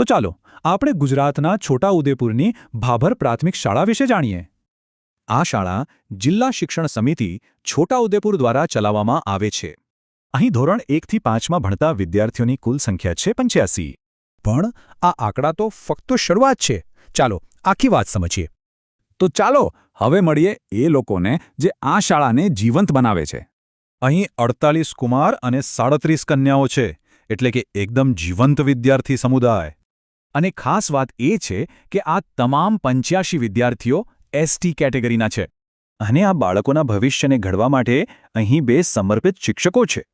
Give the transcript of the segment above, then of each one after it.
તો ચાલો, આપણે ગુજરાતના છોટાઉદેપુરની ભાભર પ્રાથમિક શાળા વિશે જાણીએ. આ શાળા જિલ્લા શિક્ષણ સમિતિ છોટાઉદેપુર દ્વારા ચલાવવામાં આવે છે. અહીં ધોરણ એકથી પાંચમાં ભણતા વિદ્યાર્થીઓની કુલ સંખ્યા છે પંચ્યાસી. પણ આ આંકડા તો ફક્ત શરૂઆત છે. ચાલો, આખી વાત સમજીએ. તો ચાલો, હવે મળીએ એ લોકોને જે આ શાળાને જીવંત બનાવે છે. અહીં અડતાલીસ કુમાર અને સાડત્રીસ કન્યાઓ છે, એટલે કે એકદમ જીવંત વિદ્યાર્થી સમુદાય. અને ખાસ વાત એ છે કે આ તમામ પંચ્યાસી વિદ્યાર્થીઓ એસટી કેટેગરીના છે. અને આ બાળકોના ભવિષ્યને ઘડવા માટે અહીં બે સમર્પિત શિક્ષકો છે.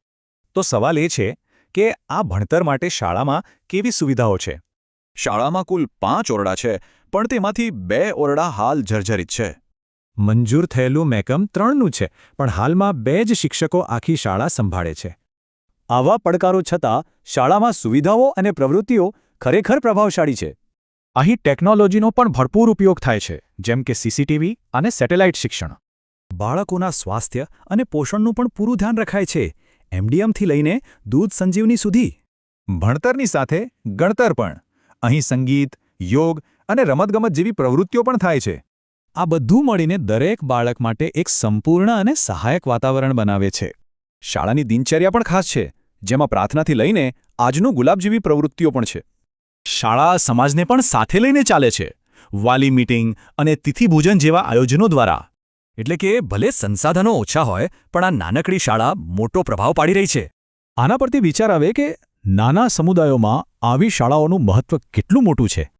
તો સવાલ એ છે કે આ ભણતર માટે શાળામાં કેવી સુવિધાઓ છે? શાળામાં કુલ પાંચ ઓરડા છે, પણ તેમાંથી બે ઓરડા હાલ જર્જરિત છે. મંજૂર થયેલું મેકમ ત્રણનું છે, પણ હાલમાં બે જ શિક્ષકો આખી શાળા સંભાળે છે. આવા પડકારો છતાં શાળામાં સુવિધાઓ અને પ્રવૃત્તિઓ ખરેખર પ્રભાવશાળી છે. અહીં ટેકનોલોજીનો પણ ભરપૂર ઉપયોગ થાય છે, જેમ કે સીસીટીવી અને સેટેલાઇટ શિક્ષણ. બાળકોના સ્વાસ્થ્ય અને પોષણનું પણ પૂરું ધ્યાન રખાય છે, એમડીએમથી લઈને દૂધ સંજીવની સુધી. ભણતરની સાથે ગણતર પણ. અહીં સંગીત, યોગ અને રમતગમત જેવી પ્રવૃત્તિઓ પણ થાય છે. આ બધું મળીને દરેક બાળક માટે એક સંપૂર્ણ અને સહાયક વાતાવરણ બનાવે છે. શાળાની દિનચર્યા પણ ખાસ છે, જેમાં પ્રાર્થનાથી લઈને આજનું ગુલાબ જેવી પ્રવૃત્તિઓ પણ છે. શાળા સમાજને પણ સાથે લઈને ચાલે છે. વાલી મીટિંગ અને તિથિભોજન જેવા આયોજનો દ્વારા. એટલે કે ભલે સંસાધનો ઓછા હોય, પણ આ નાનકડી શાળા મોટો પ્રભાવ પાડી રહી છે. આના પરથી વિચાર આવે કે નાના સમુદાયોમાં આવી શાળાઓનું મહત્વ કેટલું મોટું છે.